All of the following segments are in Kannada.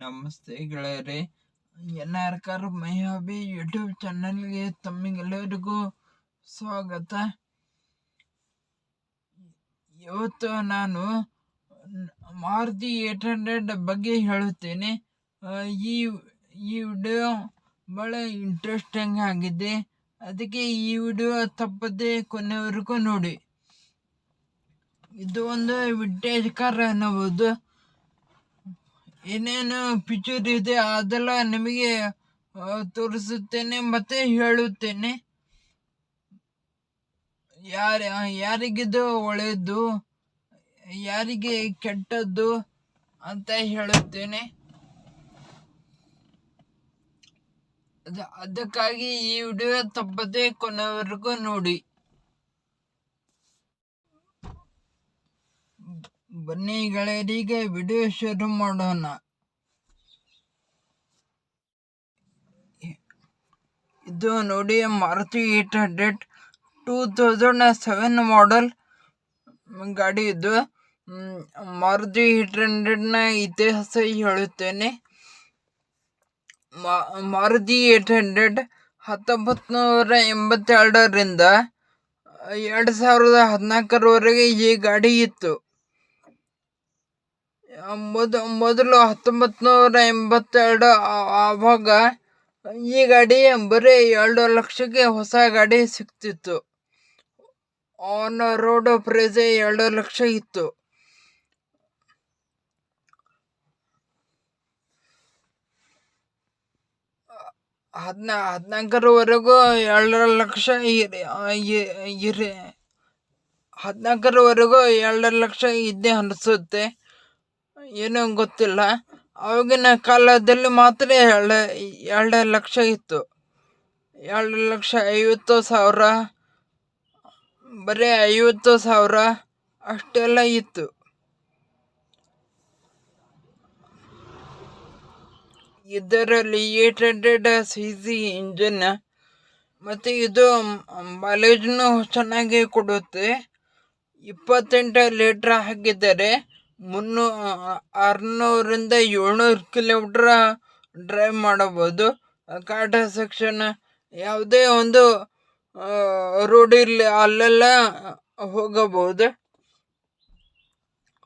ನಮಸ್ತೆ ಗೆಳೆಯರೆ. N R car my hobby YouTube ಚಾನಲ್ಗೆ ತಮ್ಮಿಗೆಲ್ಲರಿಗೂ ಸ್ವಾಗತ. ಇವತ್ತು ನಾನು ಮಾರುತಿ ಏಟ್ ಹಂಡ್ರೆಡ್ ಬಗ್ಗೆ ಹೇಳುತ್ತೇನೆ. ಈ ಈ ವಿಡಿಯೋ ಭಾಳ ಇಂಟ್ರೆಸ್ಟಿಂಗ್ ಆಗಿದೆ. ಅದಕ್ಕೆ ಈ ವಿಡಿಯೋ ತಪ್ಪದೆ ಕೊನೆವರೆಗೂ ನೋಡಿ. ಇದು ಒಂದು ವಿಂಟೇಜ್ ಕಾರ್ ಅನ್ನಬಹುದು. ಏನೇನು ಪಿಚರ್ ಇದೆ, ಅದೆಲ್ಲ ನಿಮಗೆ ತೋರಿಸುತ್ತೇನೆ ಮತ್ತೆ ಹೇಳುತ್ತೇನೆ. ಯಾರ, ಯಾರಿಗಿದು ಒಳ್ಳೆಯದು, ಯಾರಿಗೆ ಕೆಟ್ಟದ್ದು ಅಂತ ಹೇಳುತ್ತೇನೆ. ಅದ, ಅದಕ್ಕಾಗಿ ಈ ವಿಡಿಯೋ ತಪ್ಪದೆ ಕೊನೆವರೆಗೂ ನೋಡಿ. ಬನ್ನಿ ಗೆಳೆಯರಿಗೆ ವಿಡಿಯೋ ಶುರು ಮಾಡೋಣ. ಇದು ನೋಡಿ, Maruti eight hundred two thousand seven model ಗಾಡಿ ಇದು. ಮಾರುತಿ ಏಟ್ ಹಂಡ್ರೆಡ್ನ ಇತಿಹಾಸ ಹೇಳುತ್ತೇನೆ. ಮಾರುತಿ ಏಟ್ ಹಂಡ್ರೆಡ್ ಹತ್ತೊಂಬತ್ತು ನೂರ ಎಂಬತ್ತೆರಡರಿಂದ ಎರಡು ಸಾವಿರದ ಹದಿನಾಲ್ಕರವರೆಗೆ ಈ ಗಾಡಿ ಇತ್ತು. ಮೊದ ಮೊದಲು ಹತ್ತೊಂಬತ್ತು ನೂರ ಎಂಬತ್ತೆರಡು ಆವಾಗ ಈ ಗಾಡಿ ಬರೀ ಎರಡು ಲಕ್ಷಕ್ಕೆ ಹೊಸ ಗಾಡಿ ಸಿಗ್ತಿತ್ತು ಆನ್ ರೋಡ್ ಪ್ರೈಸ್ ಎರಡು ಲಕ್ಷ ಇತ್ತು. ಹದಿನಾ, ಹದಿನಾಲ್ಕರವರೆಗೂ ಎರಡು ಲಕ್ಷ ಇರಿ ಹದಿನಾಲ್ಕರವರೆಗೂ ಎರಡು ಲಕ್ಷ ಇದ್ದೇ ಅನಿಸುತ್ತೆ. ಏನೋ ಗೊತ್ತಿಲ್ಲ. ಆವಾಗಿನ ಕಾಲದಲ್ಲಿ ಮಾತ್ರ ಎರಡು ಎರಡು ಲಕ್ಷ ಇತ್ತು. ಎರಡು ಲಕ್ಷ ಐವತ್ತು ಸಾವಿರ, ಬರೀ ಐವತ್ತು ಸಾವಿರ ಅಷ್ಟೆಲ್ಲ ಇತ್ತು. ಇದರಲ್ಲಿ eight hundred C C engine, ಮತ್ತು ಇದು ಮೈಲೇಜ್ನು ಚೆನ್ನಾಗಿ ಕೊಡುತ್ತೆ. ಇಪ್ಪತ್ತೆಂಟು ಲೀಟ್ರ್ ಹಾಕಿದ್ದಾರೆ. ಮುನ್ನೂ ಆರುನೂರಿಂದ ಏಳ್ನೂರು ಕಿಲೋಮೀಟ್ರ ಡ್ರೈವ್ ಮಾಡಬಹುದು ಕಾಟ ಸೆಕ್ಷನ್ ಯಾವುದೇ ಒಂದು ರೋಡ್ ಇರಲಿ, ಅಲ್ಲೆಲ್ಲ ಹೋಗಬಹುದು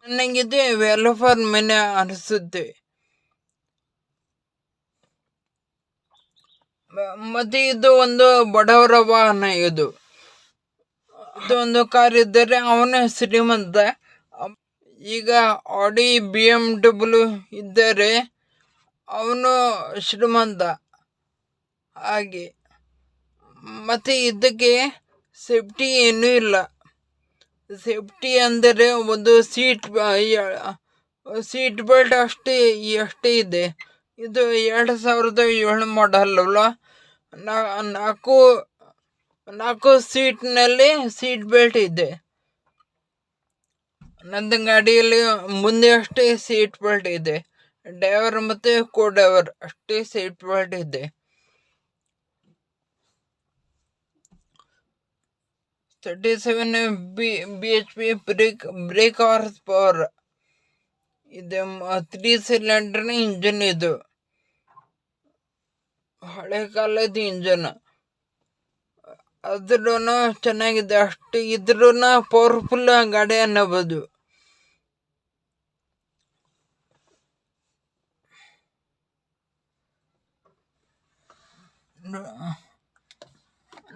ನನಗಿದೆ ವೆಲ್ಫೇರ್ ಮನೆ ಅನಿಸುತ್ತೆ. ಮತ್ತು ಇದು ಒಂದು ಬಡವರ ವಾಹನ ಇದು. ಇದು ಒಂದು ಕಾರ್ ಇದ್ದರೆ ಅವನೇ ಶ್ರೀಮಂತ. ಈಗ ಆಡಿ ಬಿ ಎಂ ಡಬ್ಲ್ಯೂ ಇದ್ದರೆ ಅವನು ಶ್ರೀಮಂತ ಹಾಗೆ ಮತ್ತು ಇದಕ್ಕೆ ಸೇಫ್ಟಿ ಏನೂ ಇಲ್ಲ. ಸೇಫ್ಟಿ ಅಂದರೆ ಒಂದು ಸೀಟ್ ಸೀಟ್ ಬೆಲ್ಟ್ ಅಷ್ಟೇ ಅಷ್ಟೇ ಇದೆ. ಇದು ಎರಡು ಸಾವಿರದ ಏಳು ಮಾಡಲ್ಲ ನಾಲ್ಕು ನಾಲ್ಕು ಸೀಟ್ನಲ್ಲಿ ಸೀಟ್ ಬೆಲ್ಟ್ ಇದೆ. ನಂದು ಗಾಡಿಯಲ್ಲಿ ಮುಂದೆ ಅಷ್ಟೇ ಸೀಟ್ ಬೆಲ್ಟ್ ಇದೆ. ಡ್ರೈವರ್ ಮತ್ತು ಕೋ ಡ್ರೈವರ್ ಅಷ್ಟೇ ಸೀಟ್ ಬೆಲ್ಟ್ ಇದೆ. Thirty seven B B H P brake brake horse power ಇದೆ ತ್ರೀ ಸಿಲಿಂಡರ್ನ ಇಂಜನ್ ಇದು. ಹಳೆ ಕಾಲದ ಇಂಜನ್ ಅದ್ರೂ ಚೆನ್ನಾಗಿದೆ. ಅಷ್ಟು ಇದ್ರೂ ಪವರ್ಫುಲ್ ಗಾಡಿ ಅನ್ನಬಹುದು ನೋ-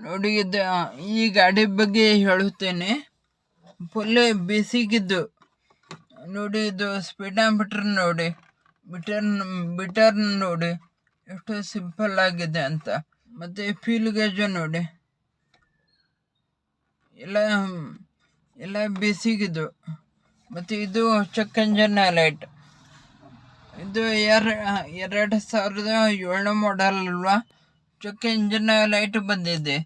ನೋಡಿ, ಇದು ಈ ಗಾಡಿ ಬಗ್ಗೆ ಹೇಳುತ್ತೇನೆ. ಫುಲ್ ಬೇಸಿಗಿದ್ದು, ನೋಡಿ, ಇದು ಸ್ಪೀಡ್ ಮೀಟರ್ ನೋಡಿ ಬಿಟರ್ ಬಿಟರ್ ನೋಡಿ, ಎಷ್ಟು ಸಿಂಪಲ್ ಆಗಿದೆ ಅಂತ. ಮತ್ತೆ ಫೀಲ್ ಗೇಜ್ ನೋಡಿ. ಎಲ್ಲ ಎಲ್ಲ ಬಿಸಿಗಿದ್ದು. ಮತ್ತು ಇದು ಚೆಕ್ ಇಂಜನ್ ಲೈಟ್ ಇದು ಎರ ಎರಡು ಸಾವಿರದ ಏಳನೇ ಮಾಡೆಲ್ ಅಲ್ವಾ? ಚೆಕ್ ಇಂಜಿನ್ ಲೈಟ್ ಬಂದಿದೆ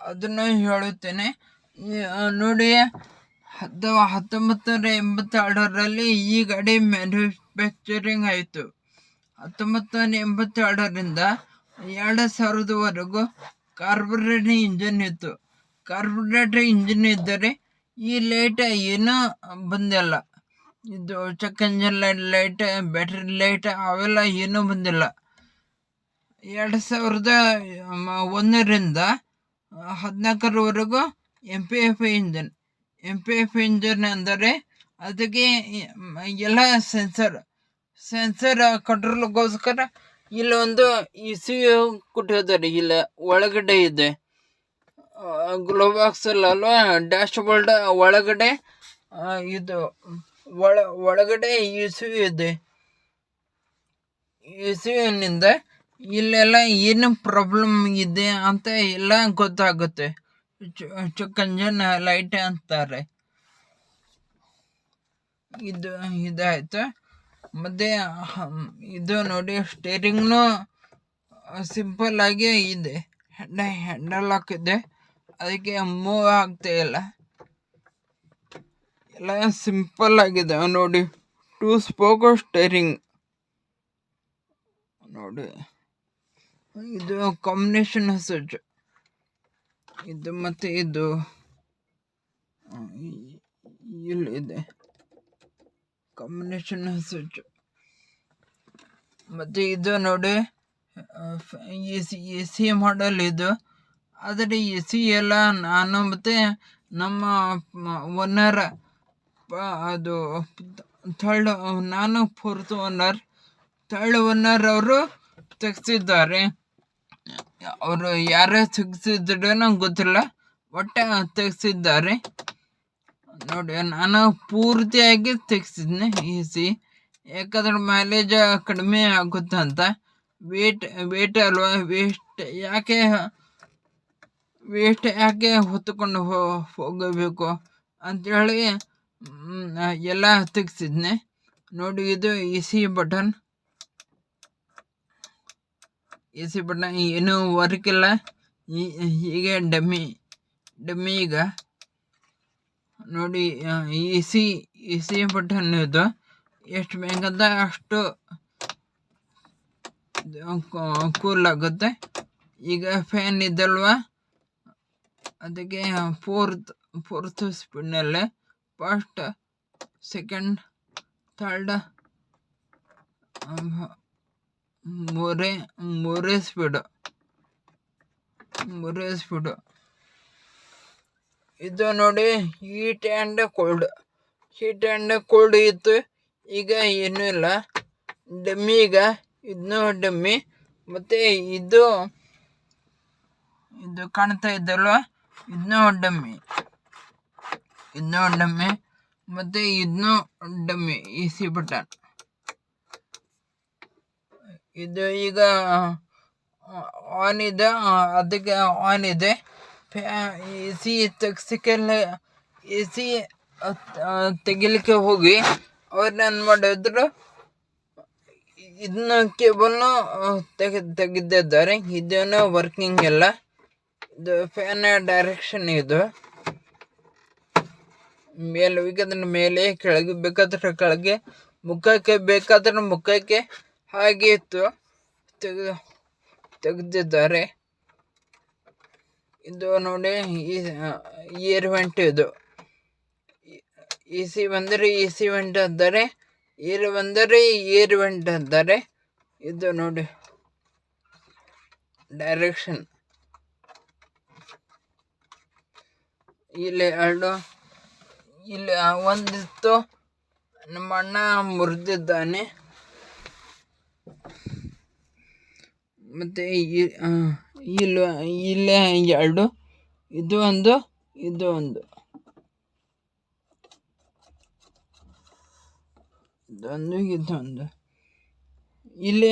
ಅದನ್ನು ಹೇಳುತ್ತೇನೆ. ನೋಡಿ, ಹತ್ತು ಹತ್ತೊಂಬತ್ತು ಎಂಬತ್ತೆರಡರಲ್ಲಿ ಈ ಗಾಡಿ ಮ್ಯಾನುಫ್ಯಾಕ್ಚರಿಂಗ್ ಆಯಿತು. ಹತ್ತೊಂಬತ್ತು ಎಂಬತ್ತೆರಡರಿಂದ ಎರಡು ಸಾವಿರದವರೆಗೂ ಕಾರ್ಬೊರೇಟರ್ ಇಂಜಿನ್ ಇತ್ತು. ಕಾರ್ಬೊರೇಟರ್ ಇಂಜಿನ್ ಇದ್ದರೆ ಈ ಲೈಟ್ ಏನೂ ಬಂದಿಲ್ಲ. ಇದು check engine light light battery light ಅವೆಲ್ಲ ಏನೂ ಬಂದಿಲ್ಲ. ಎರಡು ಸಾವಿರದ ಒಂದರಿಂದ ಹದಿನಾಲ್ಕರವರೆಗೂ M P F engine M P F engine ಅಂದರೆ ಅದಕ್ಕೆ ಎಲ್ಲ ಸೆನ್ಸರ್ ಸೆನ್ಸರ್ ಕಂಟ್ರೋಲ್ಗೋಸ್ಕರ ಇಲ್ಲೊಂದು ಇ ಸಿ ಯು ಕೊಟ್ಟಿದ್ದಾರೆ. ಇಲ್ಲ, ಒಳಗಡೆ ಇದೆ. ಗ್ಲೋಬಾಕ್ಸ್ ಅಲ್ವಾ? ಡ್ಯಾಶ್ ಬೋರ್ಡ್ ಒಳಗಡೆ ಇದು ಒಳ, ಒಳಗಡೆ ಇಸುವೆ ಇದೆ. ಇಸುವಿನಿಂದ ಇಲ್ಲೆಲ್ಲ ಏನು ಪ್ರಾಬ್ಲಮ್ ಇದೆ ಅಂತ ಎಲ್ಲ ಗೊತ್ತಾಗುತ್ತೆ. ಚುಕ್ಕಂಜನ ಲೈಟ್ ಅಂತಾರೆ. ಇದು, ಇದಾಯಿತು? ಮತ್ತೆ ಇದು ನೋಡಿ ಸ್ಟೇರಿಂಗ್ನು ಸಿಂಪಲ್ ಆಗಿ ಇದೆ. ಹೆಂಡ ಹ್ಯಾಂಡಲ್ ಹಾಕಿದೆ ಅದಕ್ಕೆ ಮೂವ್ ಆಗ್ತಾ ಇಲ್ಲ. ಎಲ್ಲ ಸಿಂಪಲ್ ಆಗಿದೆ ನೋಡಿ. ಟೂ ಸ್ಪೋಕ್ ಸ್ಟೇರಿಂಗ್ ನೋಡಿ. ಇದು ಕಾಂಬಿನೇಷನ್ ಹೆಸರು ಇದು ಮತ್ತೆ ಇದು. ಇಲ್ಲಿ ಇದೆ ಇಲ್ಲಿದೆ. ಕಾಂಬಿನೇಷನ್ ಸ್ವಿಚ್ ಮತ್ತು ಇದು ನೋಡಿ. A C A C model ಇದು. ಆದರೆ ಎ ಸಿ ಎಲ್ಲ ನಾನು ಮತ್ತು ನಮ್ಮ ಓನರ್ ಅದು ಥರ್ಡ್ ನಾನು ಫೋರ್ತ್ ಓನರ್. ಥರ್ಡ್ ಓನರ್ ಅವರು ತೆಗ್ಸಿದ್ದಾರೆ. ಅವರು ಯಾರೇ ತೆಗ್ಸಿದ್ರು ನಂಗೆ ಗೊತ್ತಿಲ್ಲ. ಒಟ್ಟೆ ತೆಗ್ಸಿದ್ದಾರೆ. ನೋಡಿ, ನಾನು ಪೂರ್ತಿಯಾಗಿ ತೆಗ್ಸಿದ್ನೆ ಈಸಿ ಯಾಕಂದ್ರೆ ಮೈಲೇಜ್ ಕಡಿಮೆ ಆಗುತ್ತೆ ಅಂತ. ವೇಟ್ ವೇಟ್ ಅಲ್ವಾ? ವೇಸ್ಟ್ ಯಾಕೆ ವೇಸ್ಟ್ ಯಾಕೆ ಹೊತ್ತುಕೊಂಡು ಹೋಗಬೇಕು? ಅಂಥೇಳಿ ಎಲ್ಲ ತೆಗ್ಸಿದ್ನೆ ನೋಡಿ, ಇದು A C button. A C button ಏನೂ ವರ್ಕ್ ಇಲ್ಲ. ಹೀಗೆ ಡಮ್ಮಿ ಡಮ್ಮಿ ಈಗ. ನೋಡಿ A C A C button ಇದು. ಎಷ್ಟು ಬೇಕಂತ ಅಷ್ಟು ಕೂಲ್ ಆಗುತ್ತೆ. ಈಗ ಫ್ಯಾನ್ ಇದಲ್ವಾ? ಅದಕ್ಕೆ ಫೋರ್ತ್ ಫೋರ್ತ್ ಸ್ಪೀಡ್ನಲ್ಲೇ ಫಸ್ಟ್ ಸೆಕೆಂಡ್ ಥರ್ಡ್ ಮೂರೇ ಮೂರೇ ಸ್ಪೀಡು ಮೂರೇ ಸ್ಪೀಡು ಇದು ನೋಡಿ heat and cold heat and cold ಇತ್ತು. ಈಗ ಏನೂ ಇಲ್ಲ. ಡಮ್ಮಿ ಈಗ ಇದನ್ನು ಡಮ್ಮಿ ಮತ್ತು ಇದು ಇದು ಕಾಣ್ತಾ ಇದ್ದಲ್ವ? ಇದನ್ನೂ ಡಮ್ಮಿ ಇದನ್ನೂ ಡಮ್ಮಿ ಮತ್ತು ಇದನ್ನೂ ಡಮ್ಮಿ ಈ ಸಿ ಬಟನ್ ಇದು ಈಗ ಆನ್ ಇದೆ ಅದಕ್ಕೆ ಆನ್ ಇದೆ. ಎ ಸಿ ತೆಗ್ಸಿಕೆಲ್ಲ ಎ ಸಿ ತೆಗಿಲಿಕ್ಕೆ ಹೋಗಿ, ಅವ್ರು ಏನು ಮಾಡಿದ್ರು ಇದನ್ನ ಕೇಬಲ್ನು ತೆಗೆ, ತೆಗೆದಿದ್ದಾರೆ. ಇದನ್ನು ವರ್ಕಿಂಗ್ ಎಲ್ಲ. ಇದು ಫ್ಯಾನ್ ಡೈರೆಕ್ಷನ್ ಇದು. ಮೇಲೆ ಬೇಕಾದ್ರೆ ಮೇಲೆ ಕೆಳಗೆ ಬೇಕಾದ್ರೆ ಕೆಳಗೆ, ಮುಖಕ್ಕೆ ಬೇಕಾದ್ರೆ ಮುಖಕ್ಕೆ ಹಾಗೆ ಇತ್ತು ತೆಗೆದು, ತೆಗೆದಿದ್ದಾರೆ. ಇದು ನೋಡಿ ಇಯರ್ ವೆಂಟ್ ಇದು. ಎ ಸಿ ಬಂದರೆ ಎ ಸಿ ವೆಂಟ್ ಅಂತಾರೆ ಏರ್ ಬಂದರೆ ಏರ್ವೆಂಟ್ ಅಂತಾರೆ ಇದು ನೋಡಿ. ಡೈರೆಕ್ಷನ್. ಇಲ್ಲಿ ಎರಡು ಇಲ್ಲಿ ಒಂದಿತ್ತು. ನಮ್ಮ ಅಣ್ಣ ಮುರಿದಿದ್ದಾನೆ. ಮತ್ತು ಇಲ್ಲಿ, ಇಲ್ಲೇ ಎರಡು. ಇದು ಒಂದು ಇದು ಒಂದು. ಇದೊಂದು ಇದೊಂದು. ಇಲ್ಲಿ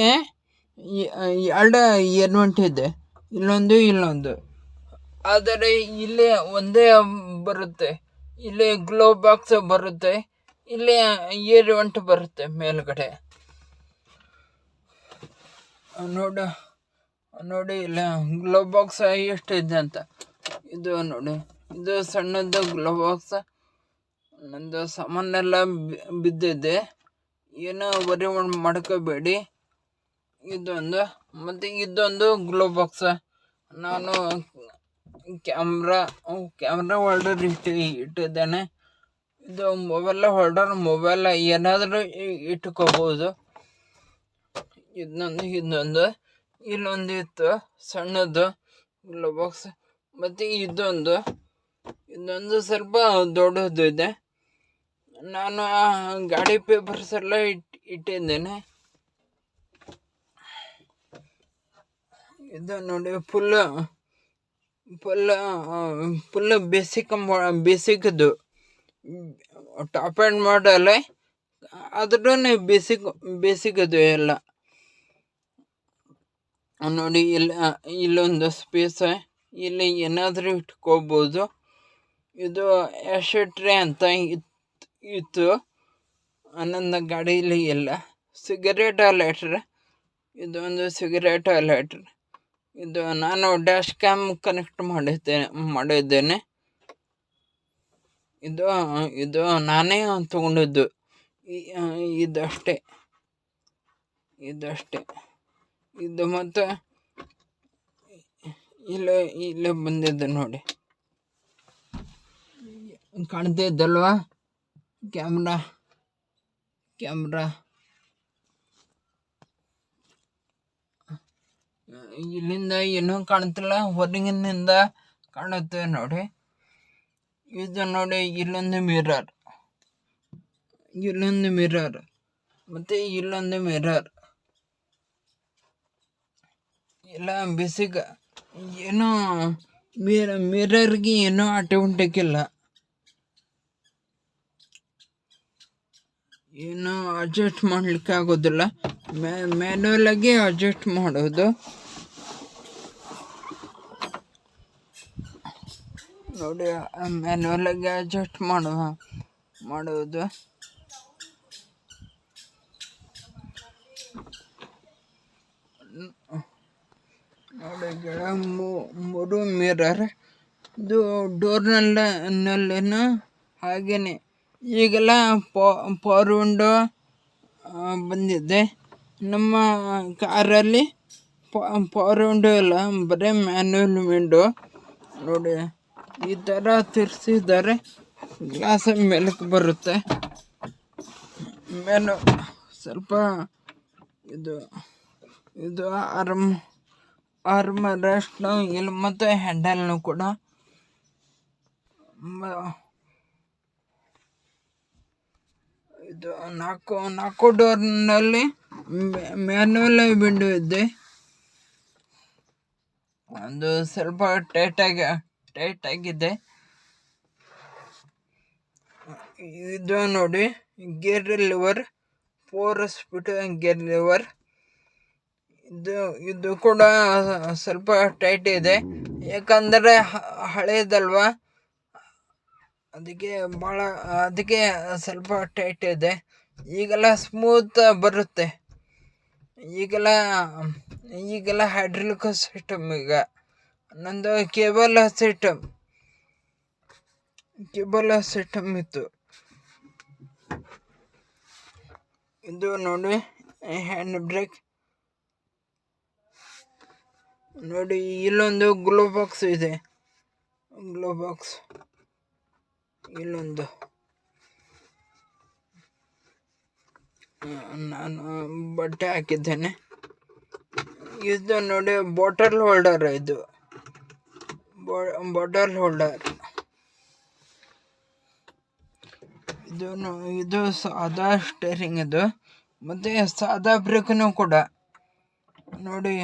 ಎರಡು ಎನ್ವಂಟ್ ಇದೆ. ಇಲ್ಲೊಂದು ಇಲ್ಲೊಂದು. ಆದರೆ, ಇಲ್ಲಿ ಒಂದೇ ಬರುತ್ತೆ. ಇಲ್ಲಿ ಗ್ಲೋ ಬಾಕ್ಸ್ ಬರುತ್ತೆ. ಇಲ್ಲಿ ಏರ್ ವೆಂಟ್ ಬರುತ್ತೆ ಮೇಲ್ಗಡೆ. ನೋಡಿ. ನೋಡಿ, ಇಲ್ಲ. ಗ್ಲೋ ಬಾಕ್ಸ್ ಎಷ್ಟಿದೆ ಅಂತ. ಇದು ನೋಡಿ. ಇದು ಸಣ್ಣದು ಗ್ಲೋ ಬಾಕ್ಸ್ ನಂದು ಸಾಮಾನೆಲ್ಲ ಬಿದ್ದಿದೆ. ಏನೋ ವರಿ ಮಾಡ್- ಮಾಡ್ಕೋಬೇಡಿ. ಇದೊಂದು. ಮತ್ತು ಇದೊಂದು ಗ್ಲೋ ಬಾಕ್ಸ್ ನಾನು ಕ್ಯಾಮ್ರಾ ಕ್ಯಾಮ್ರಾ ಹೋಲ್ಡರ್ ಇಟ್ಟು, ಇಟ್ಟಿದ್ದೇನೆ. ಇದು ಮೊಬೈಲ್ ಹೋಲ್ಡರ್ ಮೊಬೈಲ್ ಏನಾದರೂ ಇಟ್ಕೋಬೋದು. ಇದನ್ನೊಂದು ಇದೊಂದು ಇಲ್ಲೊಂದು ಇತ್ತು, ಸಣ್ಣದು. ಗ್ಲೋ ಬಾಕ್ಸ್ ಮತ್ತು ಇದೊಂದು. ಇದೊಂದು ಸ್ವಲ್ಪ ದೊಡ್ಡದು ಇದೆ. ನಾನು ಗಾಡಿ ಪೇಪರ್ಸ್ ಎಲ್ಲ ಇಟ್, ಇಟ್ಟಿದ್ದೇನೆ. ಇದು ನೋಡಿ ಫುಲ್ ಫುಲ್ ಫುಲ್ ಬೇಸಿಕ್ ಬೇಸಿಕ್ದು ಟಾಪ್ ಆ್ಯಂಡ್ ಮಾಡಲ್ಲ ಅದ್ರೂ ಬೇಸಿಕ್ ಬೇಸಿಕ್ ಅದು ಎಲ್ಲ. ನೋಡಿ, ಇಲ್ಲ, ಇಲ್ಲೊಂದು ಸ್ಪೇಸ್ ಇಲ್ಲಿ ಏನಾದರೂ ಇಟ್ಕೋಬೋದು. ಇದು ಟ್ರೇ ಅಂತ ಇತ್ತು ಇತ್ತು. ನನ್ನ ಗಾಡೀಲಿ ಇಲ್ಲ. ಸಿಗರೇಟ್ ಲೈಟ್ರ್ ಇದೊಂದು ಸಿಗರೇಟ್ ಲೈಟ್ರ್ ಇದು ನಾನು ಡ್ಯಾಶ್ ಕ್ಯಾಮ್ ಕನೆಕ್ಟ್ ಮಾಡಿದ್ದೇನೆ ಮಾಡಿದ್ದೇನೆ. ಇದು ಇದು ನಾನೇ ತಗೊಂಡಿದ್ದು. ಇದಷ್ಟೇ. ಇದಷ್ಟೇ. ಇದು ಮತ್ತು ಇಲ್ಲೇ ಇಲ್ಲೇ ಬಂದಿದ್ದೆ ನೋಡಿ. ಕಾಣ್ತಿದ್ದಲ್ವಾ? ಕ್ಯಾಮ್ರಾ. ಕ್ಯಾಮ್ರಾ. ಇಲ್ಲಿಂದ ಏನೂ ಕಾಣುತ್ತಿಲ್ಲ, ಹೊರಗಿನಿಂದ ಕಾಣುತ್ತೆ ನೋಡಿ. ಇದು ನೋಡಿ ಇಲ್ಲೊಂದು ಮಿರರ್. ಇಲ್ಲೊಂದು ಮಿರರ್. ಮತ್ತೆ ಇಲ್ಲೊಂದು ಮಿರರ್. ಎಲ್ಲ ಬಿಸಿಗ ಏನೋ ಮಿರ, ಮಿರರ್ಗೆ ಏನೋ ಆಟೆ ಉಂಟಕ್ಕಿಲ್ಲ. ಏನು ಅಡ್ಜಸ್ಟ್ ಮಾಡ್ಲಿಕ್ಕೆ ಆಗೋದಿಲ್ಲ ಮ್ಯಾನ್ಯಲ್ ಆಗಿ ಅಡ್ಜಸ್ಟ್ ಮಾಡೋದು. ನೋಡಿ ಮ್ಯಾನ್ಯಲ್ ಆಗಿ ಅಡ್ಜಸ್ಟ್ ಮಾಡುವ ಮಾಡುವುದು. ನೋಡಿ ಗೆಳ ಮೂರು ಮಿರರ್ ಇದು ಡೋರ್ನಲ್ಲ ನಲ್ಲೇನು ಹಾಗೇನೆ. ಈಗೆಲ್ಲ ಪವರ್ ವಿಂಡೋ ಬಂದಿದೆ. ನಮ್ಮ ಕಾರಲ್ಲಿ ಪವರ್ ವಿಂಡೋ ಇಲ್ಲ, ಬರೀ ಮ್ಯಾನ್ಯಲ್ ವಿಂಡೋ ನೋಡಿ. ಈ ಥರ ತಿರ್ಸಿದರೆ ಗ್ಲಾಸ್ ಮೇಲಕ್ಕೆ ಬರುತ್ತೆ. ಮೇಲು ಸ್ವಲ್ಪ ಇದು ಇದು ಆರ್ಮ್ ಆರ್ಮ್ ರೆಸ್ಟ್ನು ಇಲ್ಲಿ ಮತ್ತು ಹ್ಯಾಂಡಲ್ನು ಕೂಡ. ಇದು ನಾಲ್ಕು ನಾಲ್ಕು ಡೋರ್ನಲ್ಲಿ ಮ್ಯಾನ್ಯಲ್ ವಿಂಡೋ ಇದೆ. ಅದು ಸ್ವಲ್ಪ ಟೈಟಾಗಿ ಟೈಟ್ ಆಗಿದೆ ಇದು ನೋಡಿ gear lever four speed gear lever ಇದು ಇದು ಕೂಡ ಸ್ವಲ್ಪ ಟೈಟ್ ಇದೆ. ಯಾಕಂದರೆ ಹಳೇದಲ್ವ? ಅದಕ್ಕೆ ಭಾಳ ಅದಕ್ಕೆ ಸ್ವಲ್ಪ ಟೈಟ್ ಇದೆ. ಈಗೆಲ್ಲ ಸ್ಮೂತ್ ಬರುತ್ತೆ. ಈಗೆಲ್ಲ ಈಗೆಲ್ಲ ಹೈಡ್ರಿಲಿಕ್ ಸಿಸ್ಟಮ್ ಈಗ. ನಂದು ಕೇಬಲ್ ಸಿಸ್ಟಮ್ ಕೇಬಲ್ ಸಿಸ್ಟಮ್ ಇತ್ತು ಇದು ನೋಡಿ ಹ್ಯಾಂಡ್ ಬ್ರೇಕ್ ನೋಡಿ, ಇಲ್ಲೊಂದು ಗ್ಲೋ ಬಾಕ್ಸ್ ಇದೆ. ಗ್ಲೋ ಬಾಕ್ಸ್ ಇಲ್ಲೊಂದು. ನಾನು ಬಟ್ಟೆ ಹಾಕಿದ್ದೇನೆ. ಇದು ನೋಡಿ ಬಾಟಲ್ ಹೋಲ್ಡರ್ ಇದು. ಬಾಟಲ್ ಹೋಲ್ಡರ್ ಇದು ನೋ- ಇದು ಸಾದಾ ಸ್ಟೇರಿಂಗ್ ಇದು. ಮತ್ತು ಸಾದಾ ಬ್ರೇಕ್ನು ಕೂಡ. ನೋಡಿ,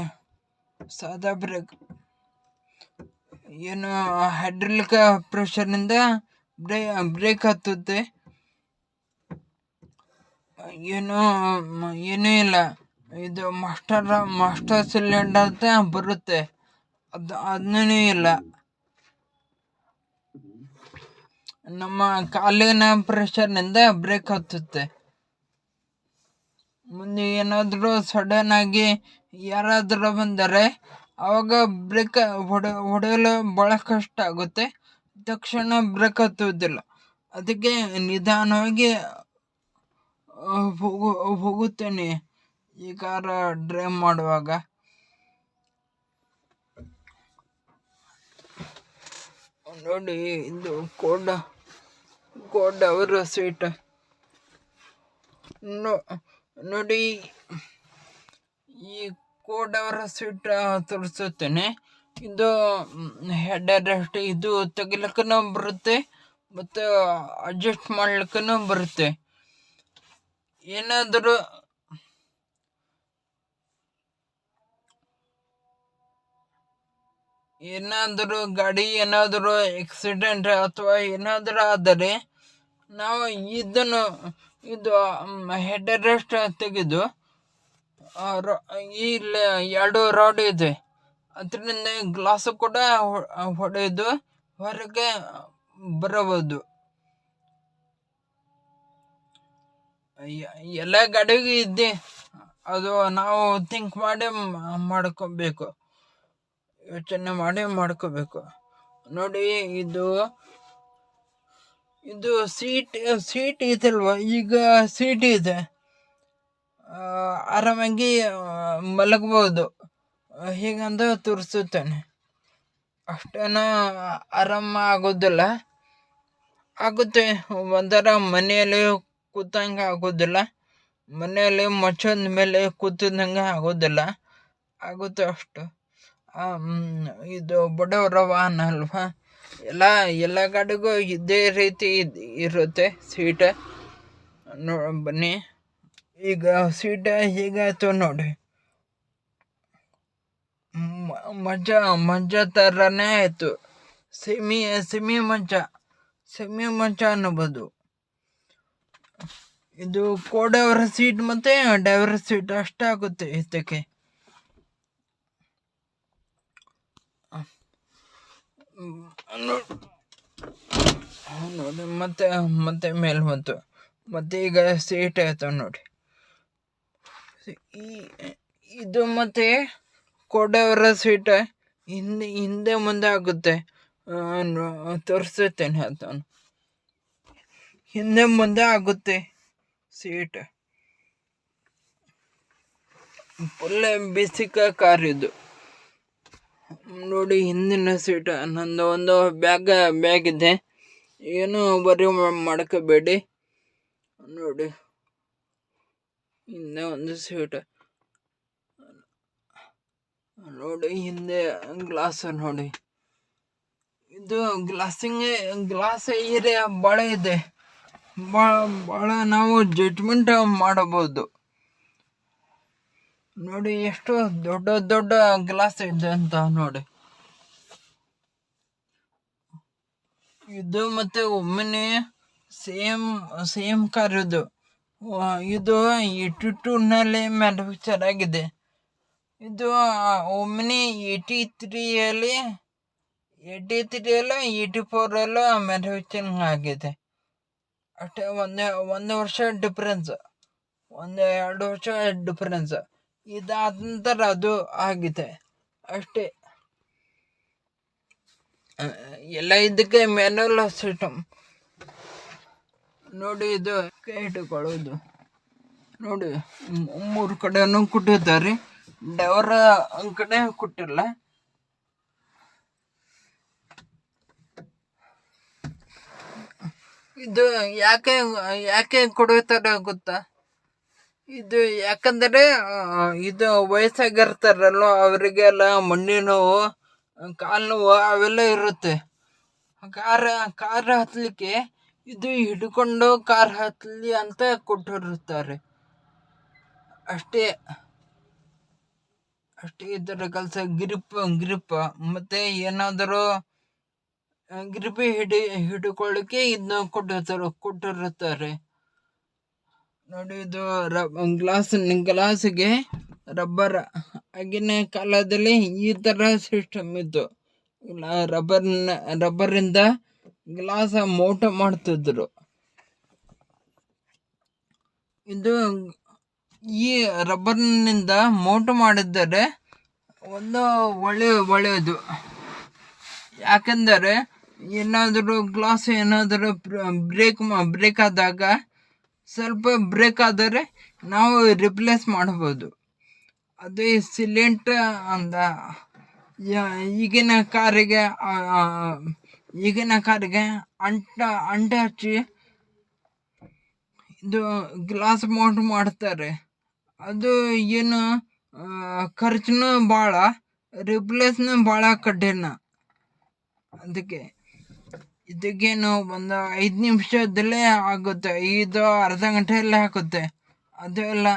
ಸಾದಾ ಬ್ರೇಕ್ ಏನು ಹೈಡ್ರಲಿಕ ಪ್ರೆಷರ್ನಿಂದ ಬ್ರೇ ಬ್ರೇಕ್ ಹತ್ತುತ್ತೆ. ಏನು, ಏನೂ ಇಲ್ಲ. ಇದು ಮಾಸ್ಟರ್ ಮಾಸ್ಟರ್ ಸಿಲಿಂಡರ್ ಅಂತ ಬರುತ್ತೆ. ಅದು ಅದನ್ನೂ ಇಲ್ಲ. ನಮ್ಮ ಕಾಲಿನ ಪ್ರೆಷರ್ನಿಂದ ಬ್ರೇಕ್ ಹತ್ತುತ್ತೆ. ಮುಂದೆ ಏನಾದರೂ ಸಡನ್ ಆಗಿ ಯಾರಾದರೂ ಬಂದರೆ ಆವಾಗ ಬ್ರೇಕ್ ಹೊಡೆ ಹೊಡೆಯಲು ಭಾಳ ಕಷ್ಟ ಆಗುತ್ತೆ. ತಕ್ಷಣ ಬ್ರೇಕ್ ಹತ್ತುವುದಿಲ್ಲ. ಅದಕ್ಕೆ ನಿಧಾನವಾಗಿ ಹೋಗು, ಹೋಗುತ್ತೇನೆ. ಈ ಕಾರ ಡ್ರೈವ್ ಮಾಡುವಾಗ. ನೋಡಿ, ಇದು ಕೋಡ್ ಕೋಡ್ ಅವರ ನೋ, ನೋಡಿ, ಈ ಕೋಡವರ ಸೀಟ್ ತೋರಿಸುತ್ತೇನೆ. ಇದು ಹೆಡ್ ಇದು ತೆಗಿಲಿಕ್ಕೂ ಬರುತ್ತೆ, ಮತ್ತು ಅಡ್ಜಸ್ಟ್ ಮಾಡ್ಲಿಕ್ಕೂ ಬರುತ್ತೆ. ಏನಾದರೂ ಏನಾದರೂ ಗಾಡಿ ಏನಾದರೂ ಆಕ್ಸಿಡೆಂಟ್ ಅಥವಾ ಏನಾದರೂ ಆದರೆ ನಾವು ಇದನ್ನು, ಇದು ಹೆಡ್ ರೆಸ್ಟ್ ತೆಗೆದು ಇಲ್ಲಿ ಎರಡು ರಾಡ್ ಇದೆ. ಅದರಿಂದ ಗ್ಲಾಸ್ ಕೂಡ ಹೊಡೆದು ಹೊರಗೆ ಬರಬಹುದು. ಎಲ್ಲ ಗಾಡಿಗೂ ಇದೆ. ಅದು ನಾವು ಥಿಂಕ್ ಮಾಡಿ ಮಾಡ್ಕೋಬೇಕು. ಯೋಚನೆ ಮಾಡಿ ಮಾಡ್ಕೋಬೇಕು. ನೋಡಿ, ಇದು ಇದು ಸೀಟ್ ಸೀಟ್ ಇದಲ್ವ ಈಗ ಸೀಟ್ ಇದೆ. ಆರಾಮಾಗಿ ಮಲಗ್ಬೋದು. ಹೀಗಂದು ತೋರಿಸುತ್ತೇನೆ. ಅಷ್ಟೇನ ಆರಾಮ ಆಗೋದಿಲ್ಲ. ಆಗುತ್ತೆ, ಒಂಥರ ಮನೆಯಲ್ಲಿ ಕೂತಂಗೆ ಆಗೋದಿಲ್ಲ. ಮನೆಯಲ್ಲಿ ಮಚ್ಚದ ಮೇಲೆ ಕೂತಿದ್ದಂಗೆ ಆಗೋದಿಲ್ಲ. ಆಗುತ್ತೆ ಅಷ್ಟು. ಇದು ಬಡವರ ವಾಹನ ಅಲ್ವಾ? ಎಲ್ಲ ಎಲ್ಲ ಗಾಡಿಗೂ ಇದೇ ರೀತಿ ಇರುತ್ತೆ ಸೀಟ. ನೋ, ಬನ್ನಿ. ಈಗ ಸೀಟ ಹೀಗಾಯ್ತು ನೋಡಿ. ಮಜಾ ಮಂಚ ಥರನೇ ಆಯಿತು. ಸಿಮಿ ಸಿಮಿ ಮಂಚ ಸಿಮಿ ಮಂಚ ಅನ್ನಬೋದು. ಇದು ಕೋಡವರ ಸೀಟ್ ಮತ್ತು ಡ್ರೈವರ್ ಸೀಟ್ ಅಷ್ಟಾಗುತ್ತೆ ಇದಕ್ಕೆ. ನೋಡಿ, ಮತ್ತೆ ಮತ್ತೆ ಮೇಲೆ ಬಂತು. ಮತ್ತೆ ಈಗ ಸೀಟ್ ಆಯ್ತು ನೋಡಿ. ಈ, ಇದು ಮತ್ತೆ ಕೊಡವರ ಸೀಟ್ ಹಿಂದೆ ಹಿಂದೆ ಮುಂದೆ ಆಗುತ್ತೆ. ತೋರಿಸುತ್ತೇನೆ ಅದನ್ನು. ಹಿಂದೆ ಮುಂದೆ ಆಗುತ್ತೆ ಸೀಟ್ ಫುಲ್ ಬಿಸಿಕ ಕಾರ್ ಇದು. ನೋಡಿ, ಹಿಂದಿನ ಸೀಟ್ ನಂದು ಒಂದು ಬ್ಯಾಗ್ ಬ್ಯಾಗ್ ಇದೆ. ಏನು ಬರಿ ಮಾಡ್ಕೋಬೇಡಿ. ನೋಡಿ, ಹಿಂದೆ ಒಂದು ಸೀಟ್ ನೋಡಿ, ಹಿಂದೆ ಗ್ಲಾಸ್ ನೋಡಿ. ಇದು ಗ್ಲಾಸಿಂಗ್ ಗ್ಲಾಸ್ ಏರಿಯಾ ಭಾಳ ಇದೆ. ಭಾಳ ಭಾಳ ನಾವು ಜಡ್ಜ್ಮೆಂಟ್ ಮಾಡಬಹುದು ನೋಡಿ, ಎಷ್ಟು ದೊಡ್ಡ ದೊಡ್ಡ ಗ್ಲಾಸ್ ಇದೆ ಅಂತ ನೋಡಿ. ಇದು ಮತ್ತೆ ಒಮ್ಮನೆ ಸೇಮ್ ಸೇಮ್ ಕಾರ್ ಇದು. ಇದು ಏಟಿ ಟೂನಲ್ಲಿ ಮ್ಯಾನುಫ್ಯಾಕ್ಚರ್ ಆಗಿದೆ ಇದು ಒಮ್ಮನೆ ಏಯ್ಟಿ ತ್ರೀಯಲ್ಲಿ ಏಯ್ಟಿ ತ್ರೀಯಲ್ಲೂ ಏಯ್ಟಿ ಫೋರಲ್ಲೂ ಮ್ಯಾನುಫ್ಯಾಕ್ಚರಿಂಗ್ ಆಗಿದೆ ಅಷ್ಟೇ, ಒಂದು ಒಂದು ವರ್ಷ ಡಿಫ್ರೆನ್ಸ್ ಒಂದು ಎರಡು ವರ್ಷ ಡಿಫ್ರೆನ್ಸ್ ಇದಾದ ನಂತರ ಅದು ಆಗಿದೆ. ಅಷ್ಟೇ. ಎಲ್ಲ ಇದಕ್ಕೆ ಮ್ಯಾನುವಲ್ ಸಿಸ್ಟಮ್ ನೋಡಿ ಇದು ಇಟ್ಟುಕೊಳ್ಳೋದು ನೋಡಿ ಮೂರು ಕಡೆನೂ ಕೊಟ್ಟಿದ್ದಾರೆ. ಡೆವರ ಕಡೆ ಕೊಟ್ಟಿಲ್ಲ. ಇದು ಯಾಕೆ ಯಾಕೆ ಕೊಡುತ್ತಾರೆ ಗೊತ್ತಾ? ಇದು ಯಾಕಂದರೆ ಇದು ವಯಸ್ಸಾಗಿರ್ತಾರಲ್ವ ಅವರಿಗೆಲ್ಲ ಮಂಡಿ ನೋವು ಕಾಲು ನೋವು ಅವೆಲ್ಲ ಇರುತ್ತೆ. ಕಾರ, ಕಾರ್ ಹತ್ತಲಿಕ್ಕೆ ಇದು ಹಿಡ್ಕೊಂಡು ಕಾರ್ ಹತ್ತಲಿ ಅಂತ ಕೊಟ್ಟಿರುತ್ತಾರೆ. ಅಷ್ಟೇ. ಅಷ್ಟೇ ಇದರ ಕೆಲಸ ಗ್ರಿಪ್ ಗ್ರಿಪ್. ಮತ್ತು ಏನಾದರೂ ಗ್ರಿಪ್ ಹಿಡಿ, ಹಿಡ್ಕೊಳ್ಳಿಕ್ಕೆ ಇದನ್ನ ಕೊಟ್ಟಿರ್ತಾರೆ, ಕೊಟ್ಟಿರುತ್ತಾರೆ. ನೋಡಿ ಇದು ರಬ್ ಗ್ಲಾಸ್, ಗ್ಲಾಸ್ಗೆ ರಬ್ಬರ್. ಆಗಿನ ಕಾಲದಲ್ಲಿ ಈ ಥರ ಸಿಸ್ಟಮ್ ಇತ್ತು. ರಬ್ಬರ್ನ, ರಬ್ಬರಿಂದ ಗ್ಲಾಸ್ ಮೋಟ ಮಾಡ್ತಿದ್ರು. ಇದು ಈ ರಬ್ಬರ್ನಿಂದ ಮೋಟು ಮಾಡಿದರೆ ಒಂದು ಒಳ್ಳೆ, ಒಳ್ಳೆಯದು. ಯಾಕೆಂದರೆ ಏನಾದರೂ ಗ್ಲಾಸ್ ಏನಾದರೂ ಬ್ರೇಕ್ ಬ್ರೇಕ್ ಆದಾಗ ಸ್ವಲ್ಪ ಬ್ರೇಕ್ ಆದರೆ ನಾವು ರಿಪ್ಲೇಸ್ ಮಾಡ್ಬೋದು. ಅದೇ ಸಿಲಿಂಟ್ ಅಂದ. ಈಗಿನ ಕಾರಿಗೆ ಈಗಿನ ಕಾರಿಗೆ ಅಂಟ ಅಂಟ ಹಚ್ಚಿ ಇದು ಗ್ಲಾಸ್ ಮೌಂಟ್ ಮಾಡ್ತಾರೆ. ಅದು ಏನು ಖರ್ಚುನು ಭಾಳ ರಿಪ್ಲೇಸ್ನು ಭಾಳ ಕಠಿಣ. ಅದಕ್ಕೆ ಇದಕ್ಕೇನು ಒಂದು ಐದು ನಿಮಿಷದಲ್ಲೇ ಆಗುತ್ತೆ ಇದು ಅರ್ಧ ಗಂಟೆಯಲ್ಲೇ ಆಗುತ್ತೆ. ಅದು ಎಲ್ಲ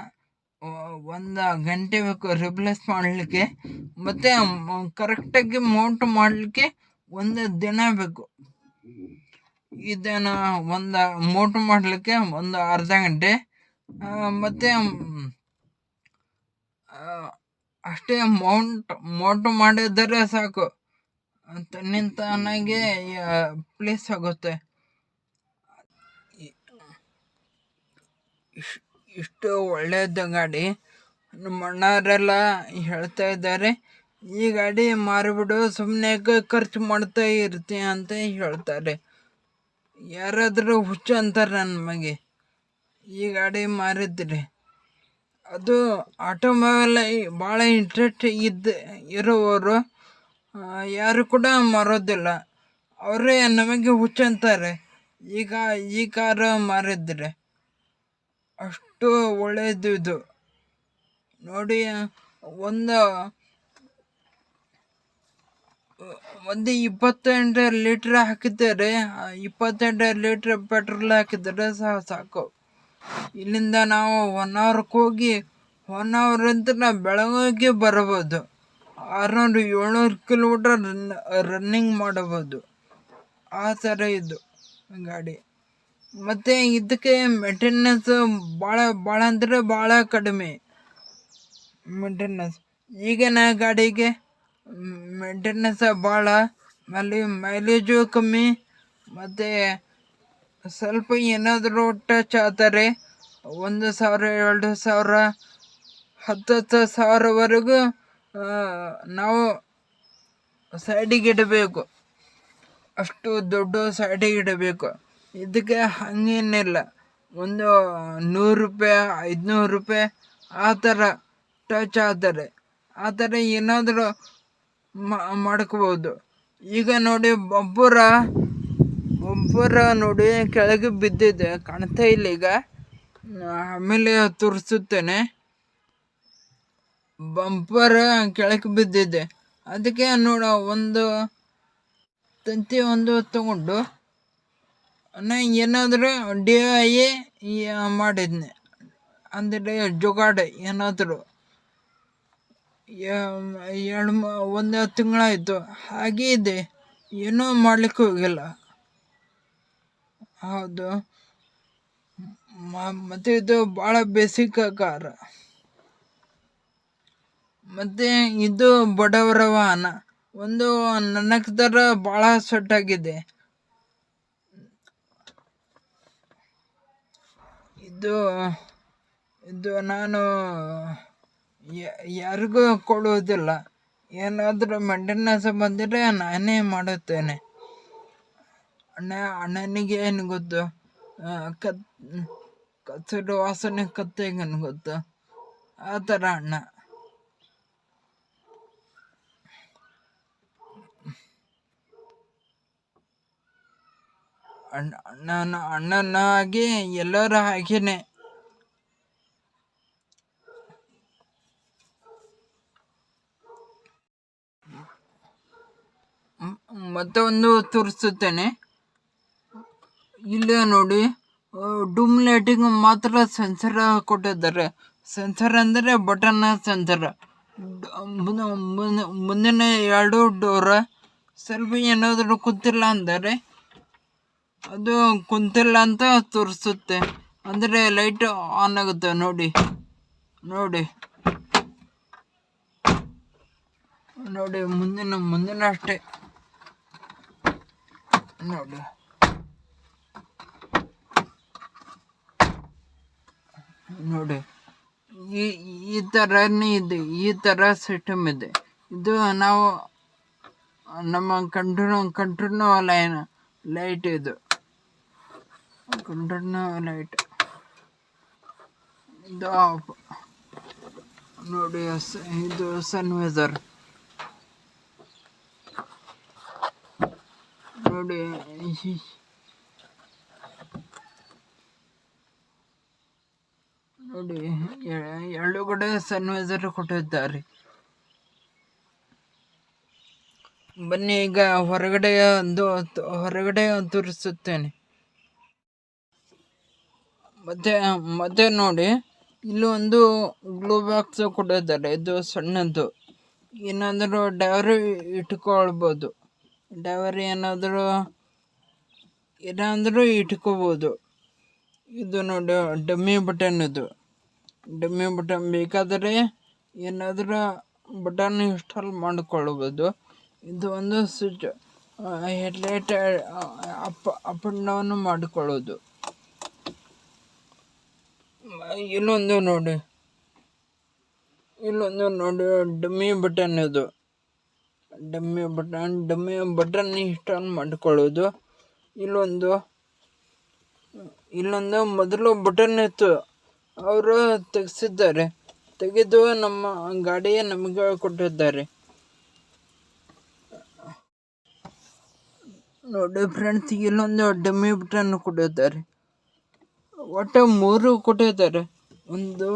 ಒಂದು ಗಂಟೆ ಬೇಕು ರಿಪ್ಲೇಸ್ ಮಾಡಲಿಕ್ಕೆ. ಮತ್ತು ಕರೆಕ್ಟಾಗಿ ಮೌಂಟ್ ಮಾಡಲಿಕ್ಕೆ ಒಂದು ದಿನ ಬೇಕು. ಇದನ್ನು ಒಂದು ಮೌಂಟ್ ಮಾಡಲಿಕ್ಕೆ ಒಂದು ಅರ್ಧ ಗಂಟೆ. ಮತ್ತು ಅಷ್ಟೇ ಮೌಂಟ್ ಮೌಂಟ್ ಮಾಡಿದರೆ ಸಾಕು. ತನ್ನಿಂತಾನಾಗೆ ಪ್ಲೇಸ್ ಆಗುತ್ತೆ. ಇಶ್- ಇಷ್ಟು ಒಳ್ಳೆಯದು ಗಾಡಿ. ನಮ್ಮ ಅಣ್ಣವರೆಲ್ಲ ಹೇಳ್ತಾ ಇದ್ದಾರೆ ಈ ಗಾಡಿ ಮಾರಿಬಿಡು ಸುಮ್ಮನೆ ಖರ್ಚು ಮಾಡ್ತಾ ಇರ್ತೀಯ ಅಂತ ಹೇಳ್ತಾರೆ. ಯಾರಾದರೂ ಹುಚ್ಚು ಅಂತಾರೆ ನಮಗೆ ಈ ಗಾಡಿ ಮಾರಿದ್ರೆ. ಅದು ಆಟೋಮೊಬೈಲ್ ಭಾಳ ಇಂಟ್ರೆಸ್ಟ್ ಇದ್ದ ಇರುವವರು ಆ, ಯಾರು ಕೂಡ ಮಾರೋದಿಲ್ಲ. ಅವರೇ ನಮಗೆ ಹುಚ್ಚಂತಾರೆ ಈಗ ಈ ಕಾರು ಮಾರಿದ್ರೆ ಅಷ್ಟು ಒಳ್ಳೆಯದು ಇದು. ನೋಡಿ, ಒಂದು ಒಂದು ಇಪ್ಪತ್ತೆಂಟು ಲೀಟ್ರ್ ಹಾಕಿದ್ದಾರೆ. ಇಪ್ಪತ್ತೆಂಟು ಲೀಟ್ರ್ ಪೆಟ್ರೋಲ್ ಹಾಕಿದರೆ ಸಹ ಸಾಕು. ಇಲ್ಲಿಂದ ನಾವು ಒನ್ ಅವರ್ಗೆ ಹೋಗಿ ಒನ್ ಅವರ್ ಅಂತ ನಾವು ಬೆಳಗ್ಗೆ ಬರಬೋದು. ಆರುನೂರು ಏಳ್ನೂರು ಕಿಲೋಮೀಟ್ರ್ ರನ್ ರನ್ನಿಂಗ್ ಮಾಡಬಹುದು ಆ ಥರ ಇದು ಗಾಡಿ. ಮತ್ತು ಇದಕ್ಕೆ ಮೇಂಟೆನೆನ್ಸ್ ಭಾಳ ಭಾಳ ಅಂದರೆ ಭಾಳ ಕಡಿಮೆ ಮೇಂಟೆನೆನ್ಸ್ ಈಗಿನ ಗಾಡಿಗೆ ಮೇಂಟೆನೆನ್ಸ್ ಭಾಳ ಅಲ್ಲಿ ಮೈಲೇಜು ಕಮ್ಮಿ, ಮತ್ತು ಸ್ವಲ್ಪ ಏನಾದರೂ ಟಚ್ ಆದರೆ ಒಂದು ಸಾವಿರ, ಎರಡು ಸಾವಿರ ಹತ್ತು ಸಾವಿರವರೆಗೂ ನಾವು ಸೈಡಿಗೆ ಇಡಬೇಕು. ಅಷ್ಟು ದೊಡ್ಡ ಸೈಡಿಗೆ ಇಡಬೇಕು. ಇದಕ್ಕೆ ಹಂಗೇನಿಲ್ಲ. ಒಂದು ನೂರು ರೂಪಾಯಿ, ಐದುನೂರು ರೂಪಾಯಿ ಆ ಥರ ಟಚ್ ಆದರೆ, ಆ ಥರ ಏನಾದರೂ ಮಾಡ್ಕೋಬೋದು. ಈಗ ನೋಡಿ ಒಬ್ಬರ ಒಬ್ಬರ ನೋಡಿ ಕೆಳಗೆ ಬಿದ್ದಿದೆ. ಕಾಣ್ತಾ ಇಲ್ಲ ಈಗ. ಆಮೇಲೆ ತೋರಿಸುತ್ತೇನೆ. ಬಂಪರ್ ಕೆಳಕ್ಕೆ ಬಿದ್ದಿದೆ ಅದಕ್ಕೆ ನೋಡ, ಒಂದು ತಂತಿ ಒಂದು ತಗೊಂಡು ನಾ ಏನಾದರೂ ಡಿ ಐ ಮಾಡಿದ್ನೆ. ಅಂದರೆ ಜುಗಾಡ ಏನಾದರೂ. ಎರಡು ಒಂದು ತಿಂಗಳಾಯಿತು. ಹಾಗೆ ಇದೆ. ಏನೂ ಮಾಡಲಿಕ್ಕೆ ಹೋಗಿಲ್ಲ. ಹೌದು. ಮತ್ತೆ ಇದು ಭಾಳ ಬೇಸಿಕ್ ಕಾರ ಮತ್ತೆ ಇದು ಬಡವರ ವಾಹನ ಒಂದು ನನಗೆ ಥರ ಭಾಳ ಸೆಟ್ ಆಗಿದೆ ಇದು ಇದು ನಾನು ಯಾರಿಗೂ ಕೊಡುವುದಿಲ್ಲ. ಏನಾದರೂ ಮೆಂಟೆನೆನ್ಸ್ ಬಂದರೆ ನಾನೇ ಮಾಡುತ್ತೇನೆ. ಅಣ್ಣ, ಅಣ್ಣನಿಗೆ ಏನು ಗೊತ್ತು? ಕತ್ ಕತ್ತರು ವಾಸನೆ, ಕತ್ತೆಗೆ ಗೊತ್ತು? ಆ ಥರ ಅಣ್ಣ. ಅಣ್ಣ, ಅಣ್ಣನ, ಅಣ್ಣನಾಗಿ ಎಲ್ಲರ ಹಾಗೇನೆ. ಮತ್ತೊಂದು ತೋರಿಸುತ್ತೇನೆ. ಇಲ್ಲೇ ನೋಡಿ ಡೂಮ್ ಲೈಟಿಂಗ್ ಮಾತ್ರ ಸೆನ್ಸರ್ ಕೊಟ್ಟಿದ್ದಾರೆ. ಸೆನ್ಸರ್ ಅಂದರೆ ಬಟನ್ ಸೆನ್ಸರ್. ಮುಂದಿನ ಎರಡು ಡೋರ ಸ್ವಲ್ಪ ಏನಾದರೂ ಗೊತ್ತಿಲ್ಲ ಅಂದರೆ ಅದು ಕುಂತಿಲ್ಲ ಅಂತ ತೋರಿಸುತ್ತೆ. ಅಂದರೆ ಲೈಟ್ ಆನ್ ಆಗುತ್ತೆ, ನೋಡಿ. ನೋಡಿ. ನೋಡಿ, ಮುಂದಿನ ಮುಂದಿನ ಅಷ್ಟೇ ನೋಡಿ. ನೋಡಿ. ಈ ಈ ಥರನೇ ಇದೆ, ಈ ಥರ ಸಿಸ್ಟಮ್ ಇದೆ. ಇದು ನಾವು ನಮ್ಮ ಕಂಟ್ರೋ ಕಂಟ್ರೋಲ್ ಲೈನ್ ಲೈಟ್ ಇದು. ಕಂಟ್ರೋನೋ ಲೈಟ್ ಇದು ನೋಡಿ ಇದು ಸನ್ ಸನ್ವೈಸರ್ ನೋಡಿ ನೋಡಿ ಎರಡು ಕಡೆ ಸನ್ವೈಸರ್ ಕೊಟ್ಟಿದ್ದಾರೆ. ಬನ್ನಿ, ಈಗ ಹೊರಗಡೆ ಒಂದು ಹೊರಗಡೆ ತೋರಿಸುತ್ತೇನೆ. ಮತ್ತೆ ಮತ್ತೆ ನೋಡಿ, ಇಲ್ಲಿ ಒಂದು ಗ್ಲೂ ಬಾಕ್ಸ್ ಕೊಟ್ಟಿದ್ದಾರೆ. ಇದು ಸಣ್ಣದು ಏನಾದರೂ ಡೈವರಿ ಇಟ್ಕೊಳ್ಬೋದು. ಡೈವರಿ ಏನಾದರೂ ಏನಾದರೂ ಇಟ್ಕೋಬೋದು ಇದು ನೋಡಿ ಡಮ್ಮಿ ಬಟನ್ ಇದು. ಡಮ್ಮಿ ಬಟನ್ ಬೇಕಾದರೆ ಏನಾದರೂ ಬಟನ್ ಇನ್ಸ್ಟಾಲ್ ಮಾಡಿಕೊಳ್ಬೋದು. ಇದು ಒಂದು switch headlight up up and down ಮಾಡಿಕೊಳ್ಳೋದು. ಇಲ್ಲೊಂದು ನೋಡಿ. ಇಲ್ಲೊಂದು ನೋಡಿ, ಡಮ್ಮಿ ಬಟನ್ ಇದು. Dummy button dummy button install ಮಾಡಿಕೊಳ್ಳೋದು. ಇಲ್ಲೊಂದು ಇಲ್ಲೊಂದು ಮೊದಲು ಬಟನ್ ಇತ್ತು. ಅವರು ತೆಗೆಸಿದ್ದಾರೆ. ತೆಗೆದು ನಮ್ಮ ಗಾಡಿಯ ನಮಗೆ ಕೊಟ್ಟಿದ್ದಾರೆ. ನೋಡಿ ಫ್ರೆಂಡ್ಸ್, ಇಲ್ಲೊಂದು ಡಮ್ಮಿ ಬಟನ್ ಕೊಟ್ಟಿದ್ದಾರೆ. ಒಟ್ಟು ಮೂರು ಕೊಟ್ಟಿದ್ದಾರೆ ಒಂದು,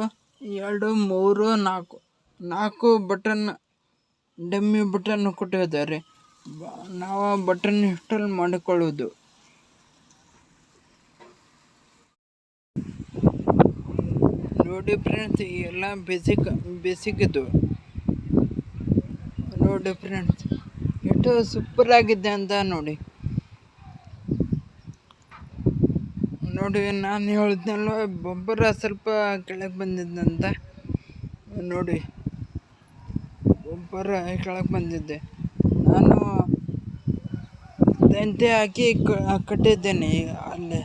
ಎರಡು, ಮೂರು, ನಾಲ್ಕು. ನಾಲ್ಕು ಬಟನ್, ಡಮ್ಮಿ ಬಟನ್ ಕೊಟ್ಟಿದ್ದಾರೆ ನಾವು ಬಟನ್ ಇನ್ಸ್ಟಾಲ್ ಮಾಡಿಕೊಳ್ಳೋದು. ನೋಡಿ ಫ್ರೆಂಡ್ಸ್ ಎಲ್ಲ ಬೇಸಿಕ್ ಬೇಸಿಕ್ ಇದು. ನೋಡಿ ಫ್ರೆಂಡ್ಸ್, ಎಷ್ಟು ಸೂಪರ್ ಆಗಿದೆ ಅಂತ ನೋಡಿ. ನೋಡಿ, ನಾನು ಹೇಳಿದ್ನಲ್ಲ, ಬೊಬ್ಬರ ಸ್ವಲ್ಪ ಕೆಳಗೆ ಬಂದಿದ್ದಂತ ನೋಡಿ ಒಬ್ಬರ ಕೆಳಗೆ ಬಂದಿದ್ದೆ. ನಾನು ತಂತಿ ಹಾಕಿ ಕಟ್ಟಿದ್ದೇನೆ ಅಲ್ಲೇ.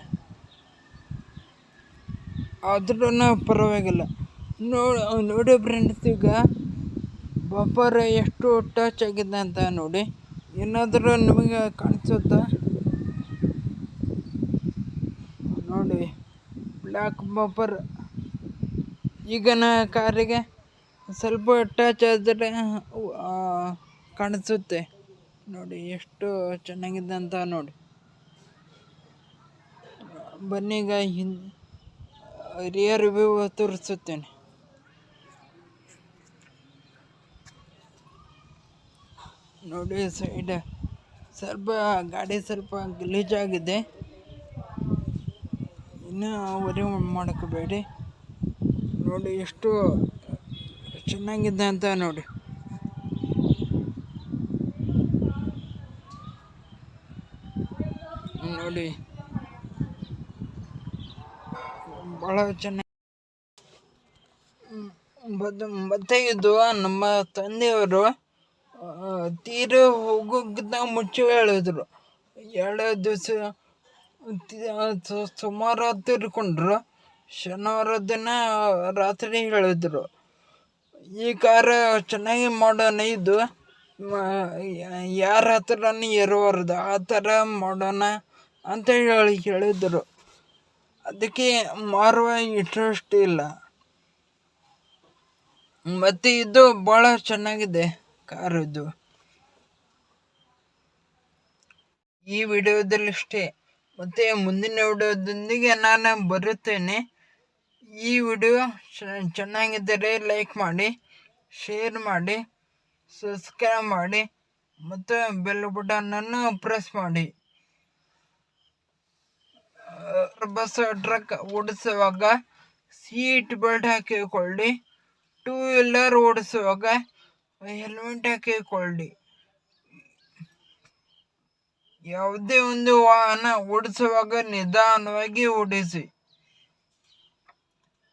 ಆದ್ರೂ ಪರವಾಗಿಲ್ಲ. ನೋಡಿ ನೋಡಿ ಫ್ರೆಂಡ್ಸ್ ಈಗ ಬಫರ್ ಎಷ್ಟು ಟಚ್ ಆಗಿದೆ ಅಂತ ನೋಡಿ. ಏನಾದರೂ ನಿಮಗೆ ಕಾಣಿಸುತ್ತಾ ನೋಡಿ ಬ್ಲ್ಯಾಕ್ ಬಂಪರ್ ಈಗಿನ ಕಾರಿಗೆ ಸ್ವಲ್ಪ ಟಚ್ ಆದರೆ ಕಾಣಿಸುತ್ತೆ. ನೋಡಿ, ಎಷ್ಟು ಚೆನ್ನಾಗಿದೆ ಅಂತ ನೋಡಿ. ಬನ್ನಿ ಈಗ ಹಿಂದ್ ರಿಯರ್ ವ್ಯೂ ತೋರಿಸುತ್ತೇನೆ. ನೋಡಿ ಸೈಡ್ ಸ್ವಲ್ಪ, ಗಾಡಿ ಸ್ವಲ್ಪ ಗಲೀಜಾಗಿದೆ ಇನ್ನೂ ವರಿ ಮಾಡ್ಕೋಬೇಡಿ ನೋಡಿ ಎಷ್ಟು ಚೆನ್ನಾಗಿದೆ ಅಂತ ನೋಡಿ. ನೋಡಿ. ಭಾಳ ಚೆನ್ನಾಗಿ. ಮತ್ತೆ ಇದು ನಮ್ಮ ತಂದೆಯವರು ತೀರ ಹೋಗೋಕ್ಕಿಂತ ಮುಂಚೆ ಹೇಳಿದ್ರು. ಎರಡು ದಿವಸ ಸೋಮವಾರ ಇಟ್ಕೊಂಡ್ರು. ಶನಿವಾರ ದಿನ ರಾತ್ರಿ ಹೇಳಿದ್ರು. ಈ ಕಾರ ಚೆನ್ನಾಗಿ ಮಾಡೋಣ ಇದು. ಯಾರ ಹತ್ರನೂ ಇರಬಾರ್ದು. ಆ ಥರ ಮಾಡೋಣ ಅಂತ ಹೇಳಿ ಹೇಳಿದ್ರು ಅದಕ್ಕೆ ಮಾರುವ ಇಂಟ್ರೆಸ್ಟ್ ಇಲ್ಲ. ಮತ್ತು ಇದು ಭಾಳ ಚೆನ್ನಾಗಿದೆ ಕಾರ್ ಇದು ಈ ವಿಡಿಯೋದಲ್ಲಿ ಅಷ್ಟೇ. ಮತ್ತು ಮುಂದಿನ ವಿಡಿಯೋದೊಂದಿಗೆ ನಾನು ಬರುತ್ತೇನೆ. ಈ ವಿಡಿಯೋ ಚೆನ್ನಾಗಿದ್ದರೆ ಲೈಕ್ ಮಾಡಿ, ಶೇರ್ ಮಾಡಿ, ಸಬ್ಸ್ಕ್ರೈಬ್ ಮಾಡಿ, ಮತ್ತು ಬೆಲ್ ಬಟನನ್ನು ಪ್ರೆಸ್ ಮಾಡಿ. ಬಸ್ ಟ್ರಕ್ ಓಡಿಸುವಾಗ ಸೀಟ್ ಬೆಲ್ಟ್ ಹಾಕಿಕೊಳ್ಳಿ, ಟೂ ವೀಲರ್ ಓಡಿಸುವಾಗ ಹೆಲ್ಮೆಟ್ ಹಾಕಿಕೊಳ್ಳಿ. ಯಾವುದೇ ಒಂದು ವಾಹನ ಓಡಿಸುವಾಗ ನಿಧಾನವಾಗಿ ಓಡಿಸಿ.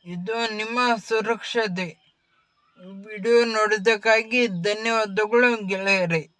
ಇದು ನಿಮ್ಮ ಸುರಕ್ಷತೆ. ವಿಡಿಯೋ ನೋಡಿದ್ದಕ್ಕಾಗಿ ಧನ್ಯವಾದಗಳು ಗೆಳೆಯರೇ.